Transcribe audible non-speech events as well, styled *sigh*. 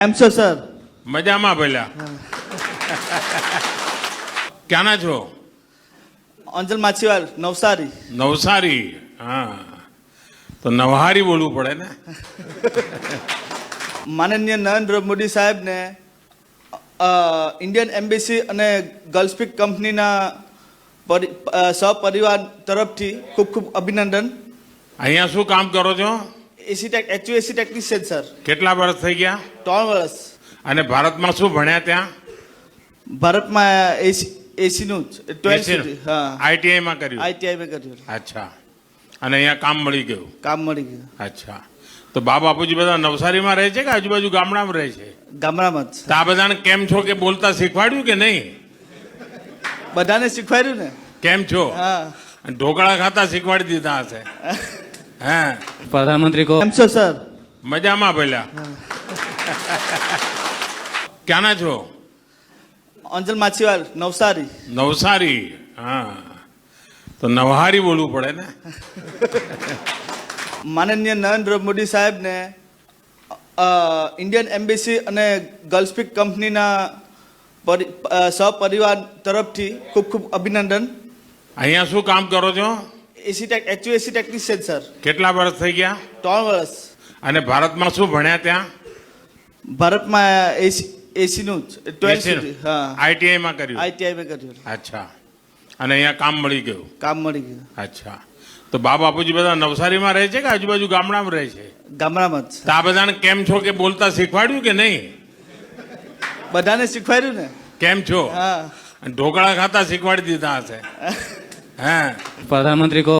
કેમ છો સર? મજામાં ભલા. ક્યાંના છો? અંજલ માછીવાર નવસારી. નવસારી હા. તો નવહારી બોલવું પડે ને? માનનીય નરેન્દ્ર મોદી સાહેબને ઇન્ડિયન એમ્બેસી અને ગલ્ફસ્પીક કંપનીના પરી- સહપરિવાર તરફથી ખૂબ ખૂબ અભિનંદન. અહીંયા શું કામ કરો છો? AC tech એચયુએસી technician sir. કેટલા વર્ષ થઈ ગયા? ત્રણ વર્ષ. અને ભારતમાં શું ભણ્યા ત્યાં? ભારતમાં એસી એસીનું જ ટ્વેલ્થ હા. આઈટીઆઈમાં કર્યું? આઈટીઆઈ મેં કર્યું. અચ્છા. અને અહીંયા કામ મળી ગયું? કામ મળી ગયું. અચ્છા. તો બા બાપુજી બધા નવસારીમાં રહે છે કે આજુબાજુ ગામડામાં રહે છે? ગામડામાં જ તો આ બધાને કેમ છો કે બોલતા શીખવાડ્યું કે નહીં? બધાને શીખવાડ્યું ને? કેમ છો? હા. ઢોકળા ખાતા શીખવાડી દીધા હશે. *laughs* હા. પ્રધાનમંત્રી કો કેમ સર? મજામાં ભલા. ક્યાંના છો? અંજલ માછીવાલ નવસારી. નવસારી હા. તો નવહારી બોલવું પડે ને? માનનીય નરેન્દ્ર મોદી સાહેબને ઇન્ડિયન એમ્બેસી અને ગલ્ફપિક કંપનીના સહપરિવાર તરફથી ખૂબ ખૂબ અભિનંદન. અહીંયા શું કામ કરો છો? AC tech HVAC technician sir કેટલા વર્ષ થઈ ગયા? ત્રણ વર્ષ. અને ભારતમાં શું ભણ્યા ત્યાં? ભારતમાં એસી એસીનું જ ટ્વેલ્થ હા. આઈટીઆઈમાં કર્યું? આઈટીઆઈમાં કર્યું. અચ્છા. અને અહીંયા કામ મળી ગયું? કામ મળી ગયું. અચ્છા. તો બા બાપુજી બધા નવસારીમાં રહે છે કે આજુબાજુ ગામડામાં રહે છે? ગામડામાં જ. તો આ બધાને કેમ છો કે બોલતા શીખવાડ્યું કે નહીં? બધાને શીખવાડ્યું ને? કેમ છો? હા. ઢોકળા ખાતા શીખવાડી દીધા હશે. *laughs* प्रधानमंत्री को